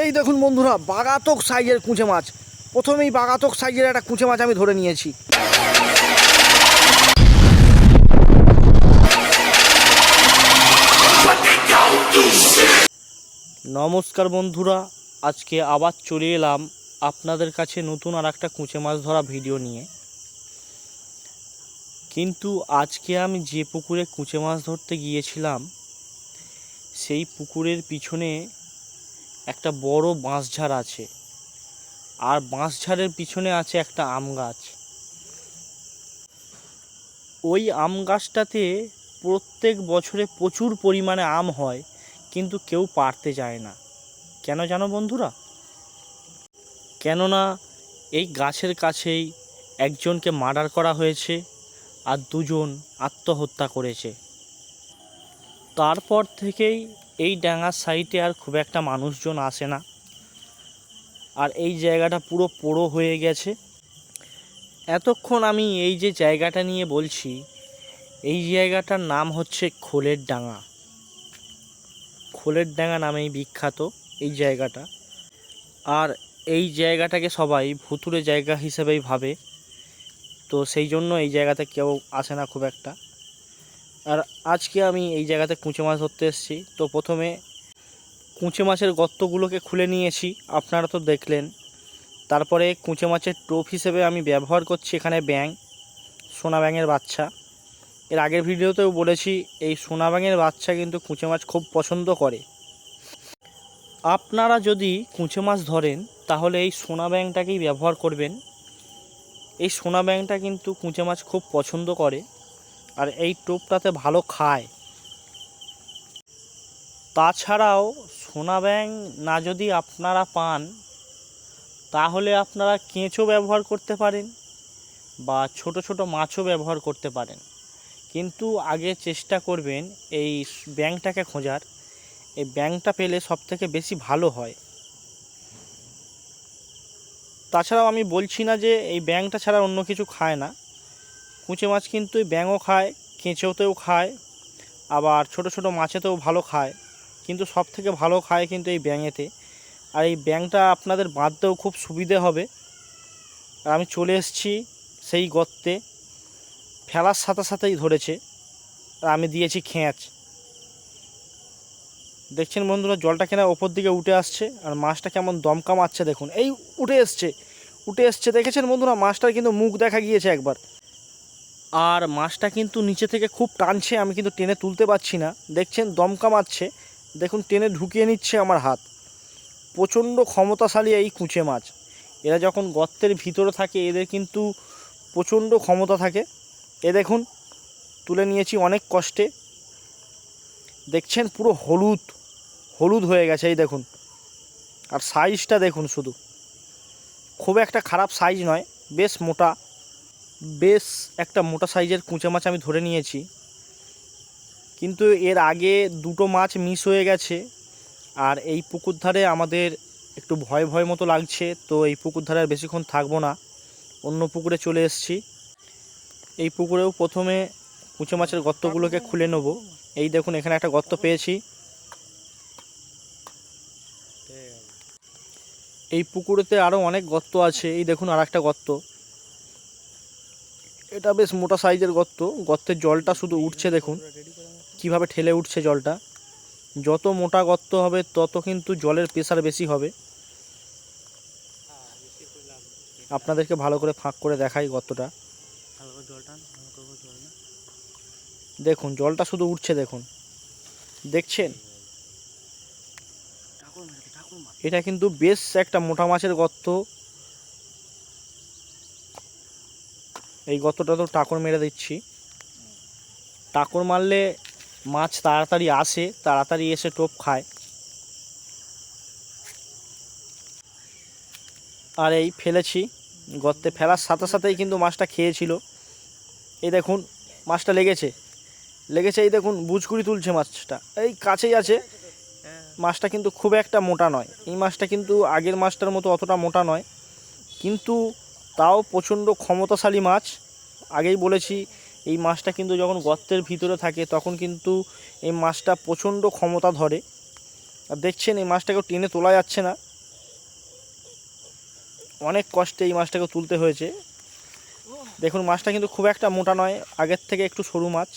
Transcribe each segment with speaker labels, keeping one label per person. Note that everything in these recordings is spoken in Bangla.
Speaker 1: এই দেখুন বন্ধুরা, বাগাতক সাইজের কুঁচে মাছ। প্রথমেই বাগাতক সাইজের একটা কুঁচে মাছ আমি ধরে নিয়েছি। নমস্কার বন্ধুরা, আজকে আবার চলে এলাম আপনাদের কাছে নতুন আর একটা কুঁচে মাছ ধরা ভিডিও নিয়ে। কিন্তু আজকে আমি যে পুকুরে কুঁচে মাছ ধরতে গিয়েছিলাম, সেই পুকুরের পিছনে একটা বড় বাঁশঝাড় আছে। আর বাঁশঝাড়ের পিছনে আছে একটা আম গাছ। ওই আম গাছটাতে প্রত্যেক বছরে প্রচুর পরিমাণে আম হয়, কিন্তু কেউ পারতে যায় না। কেন জানো বন্ধুরা? কেননা এই গাছের কাছেই একজনকে মার্ডার করা হয়েছে আর দুজন আত্মহত্যা করেছে। তারপর থেকেই এই ডাঙার সাইডে আর খুব একটা মানুষজন আসে না। আর এই জায়গাটা পুরো পোড়ো হয়ে গেছে। এতক্ষণ আমি এই যে জায়গাটা নিয়ে বলছি, এই জায়গাটার নাম হচ্ছে খোলের ডাঙা। খোলের ডাঙা নামেই বিখ্যাত এই জায়গাটা। আর এই জায়গাটাকে সবাই ভুতুরে জায়গা হিসেবেই ভাবে। তো সেই জন্য এই জায়গাতে কেউ আসে না খুব একটা। আর আজকে আমি এই জায়গাতে কুঁচে মাছ ধরতে এসেছি। তো প্রথমে কুঁচে মাছের গর্তগুলোকে খুলে নিয়েছি, আপনারা তো দেখলেন। তারপরে কুঁচে মাছের টোপ হিসেবে আমি ব্যবহার করছি এখানে ব্যাং সোনা ব্যাঙের বাচ্চা। এর আগের ভিডিওতেও বলেছি, এই সোনা ব্যাঙের বাচ্চা কিন্তু কুঁচে মাছ খুব পছন্দ করে। আপনারা যদি কুঁচে মাছ ধরেন, তাহলে এই সোনা ব্যাংটাকেই ব্যবহার করবেন। এই সোনা ব্যাংটা কিন্তু কুঁচে মাছ খুব পছন্দ করে। আর এই টোপটাতে ভালো খায়। তাছাড়াও সোনা ব্যাং না যদি আপনারা পান, তাহলে আপনারা কেঁচো ব্যবহার করতে পারেন বা ছোট ছোট মাছও ব্যবহার করতে পারেন। কিন্তু আগে চেষ্টা করবেন এই ব্যাংটাকে খোঁজার। এই ব্যাংটা পেলে সবথেকে বেশি ভালো হয়। তাছাড়াও আমি বলছি না যে এই ব্যাংটা ছাড়া অন্য কিছু খায় না। কুঁচে মাছ কিন্তু ব্যাঙও খায়, কেঁচোতেও খায়, আবার ছোট ছোট মাছেতেও ভালো খায়, কিন্তু সব থেকে ভালো খায় কিন্তু এই ব্যাঙেতে। আর এই ব্যাঙটা আপনাদের বাঁধতেও খুব সুবিধে হবে। আর আমি চলে এসেছি সেই গর্তে, ফেলার সাথে সাথেই ধরেছে, আর আমি দিয়েছি খেঁচ দেখছেন বন্ধুরা, জলটা কেনা ওপর দিকে উঠে আসছে, আর মাছটা কেমন দমকা মারছে দেখুন। এই উঠে এসছে উঠে এসছে। দেখেছেন বন্ধুরা, মাছটার কিন্তু মুখ দেখা গিয়েছে একবার। আর মাছটা কিন্তু নিচে থেকে খুব টানছে, আমি কিন্তু টেনে তুলতে পারছি না। দেখছেন, দমকা মারছে। দেখুন, টেনে ঢুকিয়ে নিচ্ছে আমার হাত। প্রচণ্ড ক্ষমতাশালী এই কুঁচে মাছ। এরা যখন গর্তের ভিতরে থাকে, এদের কিন্তু প্রচণ্ড ক্ষমতা থাকে। এ দেখুন, তুলে নিয়েছি অনেক কষ্টে। দেখছেন, পুরো হলুদ হলুদ হয়ে গেছে, এই দেখুন। আর সাইজটা দেখুন শুধু। খুব একটা খারাপ সাইজ নয়, বেশ মোটা। বেশ একটা মোটা সাইজের কুঁচে মাছ আমি ধরে নিয়েছি। কিন্তু এর আগে দুটো মাছ মিস হয়ে গেছে আর এই পুকুর ধারে আমাদের একটু ভয় ভয় মতো লাগছে, তো এই পুকুর ধারে আর বেশিক্ষণ থাকব না। অন্য পুকুরে চলে এসেছি। এই পুকুরেও প্রথমে কুঁচে মাছের গর্তগুলোকে খুলে নেব। এই দেখুন, এখানে একটা গর্ত পেয়েছি। এই পুকুরেতে আরও অনেক গর্ত আছে। এই দেখুন আর একটা গর্ত। এটা বেশ মোটা সাইজের গর্ত। গর্তের জলটা শুধু উঠছে দেখুন। কীভাবে ঠেলে উঠছে জলটা। যত মোটা গর্ত হবে, তত কিন্তু জলের প্রেশার বেশি হবে। আপনাদেরকে ভালো করে ফাঁক করে দেখাই গর্তটা। দেখুন, জলটা শুধু উঠছে দেখুন। দেখছেন? এটা কিন্তু বেশ একটা মোটা মাছের গর্ত। এই গর্তটা তো টাকর মেরে দিচ্ছি। টাকর মারলে মাছ তাড়াতাড়ি আসে, তাড়াতাড়ি এসে টোপ খায়। আর এই ফেলেছি, গর্তে ফেলার সাথে সাথেই কিন্তু মাছটা খেয়েছিল। এই দেখুন, মাছটা লেগেছে। লেগেছে, এই দেখুন বুঝকুড়ি তুলছে মাছটা। এই কাছেই আছে। মাছটা কিন্তু খুব একটা মোটা নয়। এই মাছটা কিন্তু আগের মাছটার মতো অতটা মোটা নয়। কিন্তু তাও প্রচণ্ড ক্ষমতাশালী মাছ। আগেই বলেছি, এই মাছটা কিন্তু যখন গর্তের ভিতরে থাকে, তখন কিন্তু এই মাছটা প্রচণ্ড ক্ষমতা ধরে। আর দেখছেন, এই মাছটাকেও টেনে তোলা যাচ্ছে না। অনেক কষ্টে এই মাছটাকে তুলতে হয়েছে। দেখুন, মাছটা কিন্তু খুব একটা মোটা নয়, আগের থেকে একটু সরু মাছ।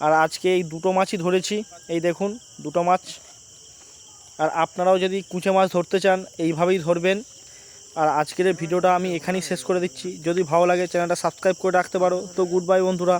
Speaker 1: আর আজকে এই দুটো মাছই ধরেছি, এই দেখুন, দুটো মাছ। আর আপনারাও যদি কুচে মাছ ধরতে চান, এইভাবেই ধরবেন। আর আজকের ভিডিওটা আমি এখানেই শেষ করে দিচ্ছি। যদি ভালো লাগে, চ্যানেলটা সাবস্ক্রাইব করে রাখতে পারো। তো গুড বাই বন্ধুরা।